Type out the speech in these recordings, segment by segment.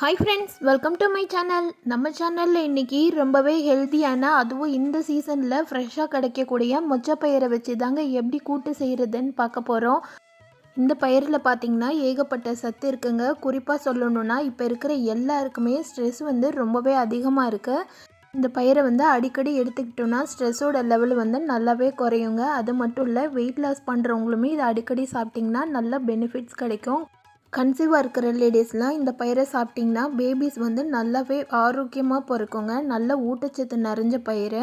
Hi friends welcome to my channel நம்ம சேனலில் இன்றைக்கி ரொம்பவே ஹெல்த்தியான அதுவும் இந்த சீசனில் ஃப்ரெஷ்ஷாக கிடைக்கக்கூடிய மொச்சப்பயிரை வச்சு தாங்க எப்படி கூட்டு செய்கிறதுன்னு பார்க்க போகிறோம் இந்த பயிரில் பார்த்திங்கன்னா ஏகப்பட்ட சத்து இருக்குங்க. குறிப்பாக சொல்லணுன்னா இப்போ இருக்கிற எல்லாருக்குமே ஸ்ட்ரெஸ் வந்து ரொம்பவே அதிகமாக இருக்குது இந்த பயிரை வந்து அடிக்கடி எடுத்துக்கிட்டோம்னா ஸ்ட்ரெஸ்ஸோட லெவல் வந்து நல்லாவே குறையுங்க. அது மட்டும் இல்லை வெயிட் லாஸ் பண்ணுறவங்களுமே இதை அடிக்கடி சாப்பிட்டிங்கன்னா நல்ல பெனிஃபிட்ஸ் கிடைக்கும். கன்சீவாக இருக்கிற லேடிஸ்லாம் இந்த பயிரை சாப்பிட்டிங்கன்னா பேபிஸ் வந்து நல்லாவே ஆரோக்கியமாக பிறக்குங்க. நல்ல ஊட்டச்சத்து நிறைஞ்ச பயிர்.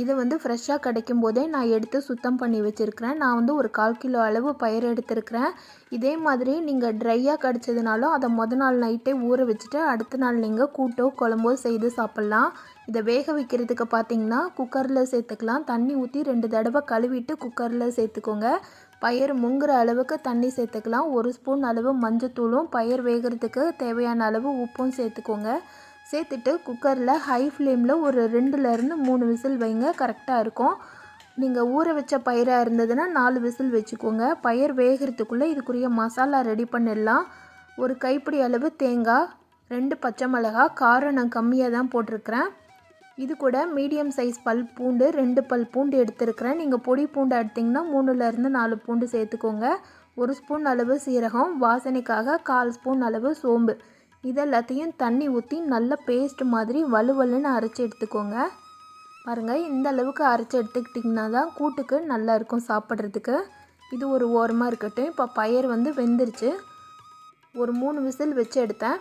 இது வந்து ஃப்ரெஷ்ஷாக கிடைக்கும் போதே நான் எடுத்து சுத்தம் பண்ணி வச்சுருக்கிறேன். நான் வந்து ஒரு கால் கிலோ அளவு பயிர் எடுத்திருக்கிறேன். இதே மாதிரி நீங்கள் ட்ரையாக கிடச்சதுனாலும் அதை மொதல் நாள் நைட்டே ஊற வச்சுட்டு அடுத்த நாள் நீங்கள் கூட்டோ குழம்போ செய்து சாப்பிட்லாம். இதை வேக வைக்கிறதுக்கு பார்த்தீங்கன்னா குக்கரில் சேர்த்துக்கலாம். தண்ணி ஊற்றி ரெண்டு தடவை கழுவிட்டு குக்கரில் சேர்த்துக்கோங்க. பயிர் முங்குற அளவுக்கு தண்ணி சேர்த்துக்கலாம். ஒரு ஸ்பூன் அளவு மஞ்சத்தூளும் பயிர் வேகிறதுக்கு தேவையான அளவு உப்பும் சேர்த்துக்கோங்க. சேர்த்துட்டு குக்கரில் ஹை ஃப்ளேமில் ஒரு ரெண்டுலேருந்து மூணு விசில் வைங்க கரெக்டாக இருக்கும். நீங்கள் ஊற வச்ச பயிராக இருந்ததுன்னா நாலு விசில் வச்சுக்கோங்க. பயிர் வேகிறதுக்குள்ளே இதுக்குரிய மசாலா ரெடி பண்ணிடலாம். ஒரு கைப்பிடி அளவு தேங்காய் ரெண்டு பச்சை மிளகா காரம் நான் கம்மியாக தான் போட்டிருக்கிறேன். இது கூட மீடியம் சைஸ் பல் பூண்டு ரெண்டு பல் பூண்டு எடுத்துருக்கிறேன். நீங்கள் பொடி பூண்டு எடுத்திங்கன்னா மூணுலேருந்து நாலு பூண்டு சேர்த்துக்கோங்க. ஒரு ஸ்பூன் அளவு சீரகம் வாசனைக்காக கால் ஸ்பூன் அளவு சோம்பு. இதெல்லாத்தையும் தண்ணி ஊற்றி நல்ல பேஸ்ட் மாதிரி வலுவலுன்னு அரைச்சி எடுத்துக்கோங்க. பாருங்கள் இந்த அளவுக்கு அரைச்சி எடுத்துக்கிட்டிங்கன்னா தான் கூட்டுக்கு நல்லா இருக்கும் சாப்பிட்றதுக்கு. இது ஒரு ஓரமாக இருக்கட்டும். இப்போ பயிர் வந்து வெந்துருச்சு. ஒரு மூணு விசில் வச்சு எடுத்தேன்.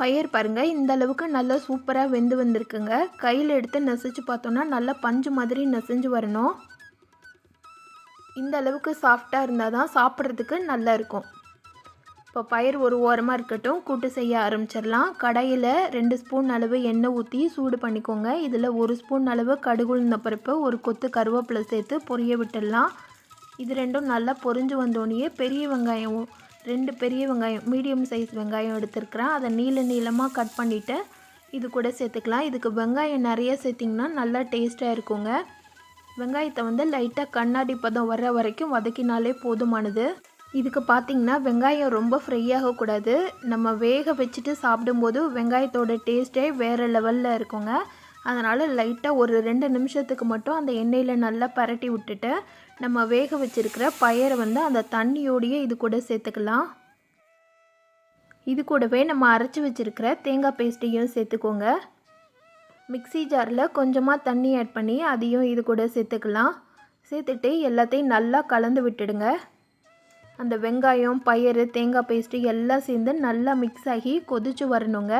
பயிர் பாருங்கள் இந்த அளவுக்கு நல்லா சூப்பராக வெந்து வந்திருக்குங்க. கையில் எடுத்து நெசிச்சு பார்த்தோன்னா நல்லா பஞ்சு மாதிரி நெசைஞ்சு வரணும். இந்த அளவுக்கு சாஃப்டாக இருந்தால் தான் சாப்பிட்றதுக்கு நல்லா இருக்கும். இப்போ பயிர் ஒரு ஓரமாக இருக்கட்டும் கூட்டு செய்ய ஆரம்பிச்சிடலாம். கடையில் ரெண்டு ஸ்பூன் அளவு எண்ணெய் ஊற்றி சூடு பண்ணிக்கோங்க. இதில் ஒரு ஸ்பூன் அளவு கடுகுழுந்த பருப்பு ஒரு கொத்து கருவேப்பிலை சேர்த்து பொரிய விட்டுடலாம். இது ரெண்டும் நல்லா பொரிஞ்சு வந்தோடனே பெரிய வெங்காயம் ரெண்டு பெரிய வெங்காயம் மீடியம் சைஸ் வெங்காயம் எடுத்துருக்குறேன். அதை நீள நீளமாக கட் பண்ணிவிட்டு இது கூட சேர்த்துக்கலாம். இதுக்கு வெங்காயம் நிறைய சேர்த்திங்கன்னா நல்லா டேஸ்ட்டாக இருக்குங்க. வெங்காயத்தை வந்து லைட்டாக கண்ணாடி பதம் வர்ற வரைக்கும் வதக்கினாலே போதுமானது. இதுக்கு பார்த்திங்கன்னா வெங்காயம் ரொம்ப ஃப்ரை ஆகக்கூடாது. நம்ம வேக வச்சுட்டு சாப்பிடும்போது வெங்காயத்தோட டேஸ்ட்டே வேறு லெவலில் இருக்குங்க. அதனால் லைட்டாக ஒரு ரெண்டு நிமிஷத்துக்கு மட்டும் அந்த எண்ணெயில் நல்லா பரட்டி விட்டுட்டு நம்ம வேக வச்சுருக்கிற பயரை வந்து அந்த தண்ணியோடையே இது கூட சேர்த்துக்கலாம். இது கூடவே நம்ம அரைச்சி வச்சுருக்கிற தேங்காய் பேஸ்ட்டையும் சேர்த்துக்கோங்க. மிக்சி ஜாரில் கொஞ்சமாக தண்ணி ஆட் பண்ணி அதையும் இது கூட சேர்த்துக்கலாம். சேர்த்துட்டு எல்லாத்தையும் நல்லா கலந்து விட்டுடுங்க. அந்த வெங்காயம் பயிறு தேங்காய் பேஸ்ட்டு எல்லாம் சேர்ந்து நல்லா மிக்ஸ் ஆகி கொதிச்சு வரணுங்க.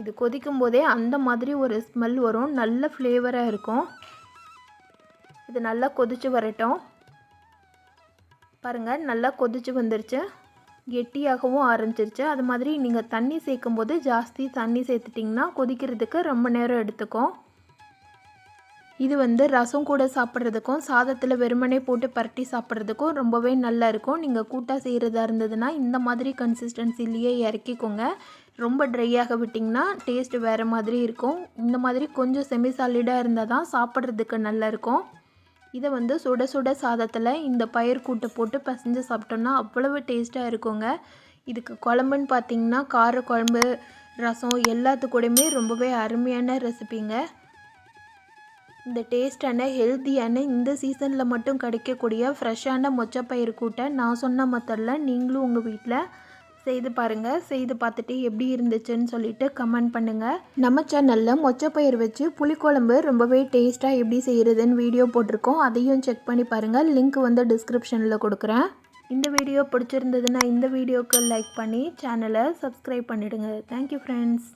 இது கொதிக்கும் போதே அந்த மாதிரி ஒரு ஸ்மெல் வரும். நல்ல ஃப்ளேவராக இருக்கும். இது நல்லா கொதிச்சு வரட்டும். பாருங்கள் நல்லா கொதிச்சு வந்துருச்சு. கெட்டியாகவும் ஆரம்பிச்சிருச்சு. அது மாதிரி நீங்கள் தண்ணி சேர்க்கும்போது ஜாஸ்தி தண்ணி சேர்த்துட்டிங்கன்னா கொதிக்கிறதுக்கு ரொம்ப நேரம் எடுத்துக்கும். இது வந்து ரசம் கூட சாப்பிட்றதுக்கும் சாதத்தில் வெறுமனே போட்டு பரட்டி சாப்பிட்றதுக்கும் ரொம்பவே நல்லா இருக்கும். நீங்கள் கூட்டாக செய்கிறதா இருந்ததுன்னா இந்த மாதிரி கன்சிஸ்டன்சிலேயே இறக்கிக்கோங்க. ரொம்ப ட்ரையாக விட்டிங்கன்னா டேஸ்ட் வேறு மாதிரி இருக்கும். இந்த மாதிரி கொஞ்சம் செமி சாலிடாக இருந்தால் தான் சாப்பிட்றதுக்கு நல்லாயிருக்கும் இதை வந்து சுட சுட சாதத்தில் இந்த பயிர் கூட்டை போட்டு பசைஞ்சு சாப்பிட்டோம்னா அவ்வளவு டேஸ்ட்டாக இருக்குங்க. இதுக்கு குழம்புன்னு பார்த்தீங்கன்னா கார குழம்பு ரசம் எல்லாத்துக்கூடையுமே ரொம்பவே அருமையான ரெசிபிங்க இந்த டேஸ்டான ஹெல்த்தியான இந்த சீசனில் மட்டும் கிடைக்கக்கூடிய ஃப்ரெஷ்ஷான மொச்சப்பயிர் கூட்டை நான் சொன்ன மெத்தடில் நீங்களும் உங்கள் வீட்டில் செய்து பாருங்கள் செய்து பார்த்துட்டு எப்படி இருந்துச்சுன்னு சொல்லிட்டு கமெண்ட் பண்ணுங்கள் நம்ம சேனலில் மொச்சப்பயிர் வச்சு புளிக்குழம்பு ரொம்பவே டேஸ்ட்டாக எப்படி செய்கிறதுன்னு வீடியோ போட்டிருக்கோம். அதையும் செக் பண்ணி பாருங்கள் லிங்க் வந்து டிஸ்கிரிப்ஷனில் கொடுக்குறேன். இந்த வீடியோ பிடிச்சிருந்ததுன்னா இந்த வீடியோக்கு லைக் பண்ணி சேனலை சப்ஸ்கிரைப் பண்ணிவிடுங்க தேங்க்யூ ஃப்ரெண்ட்ஸ்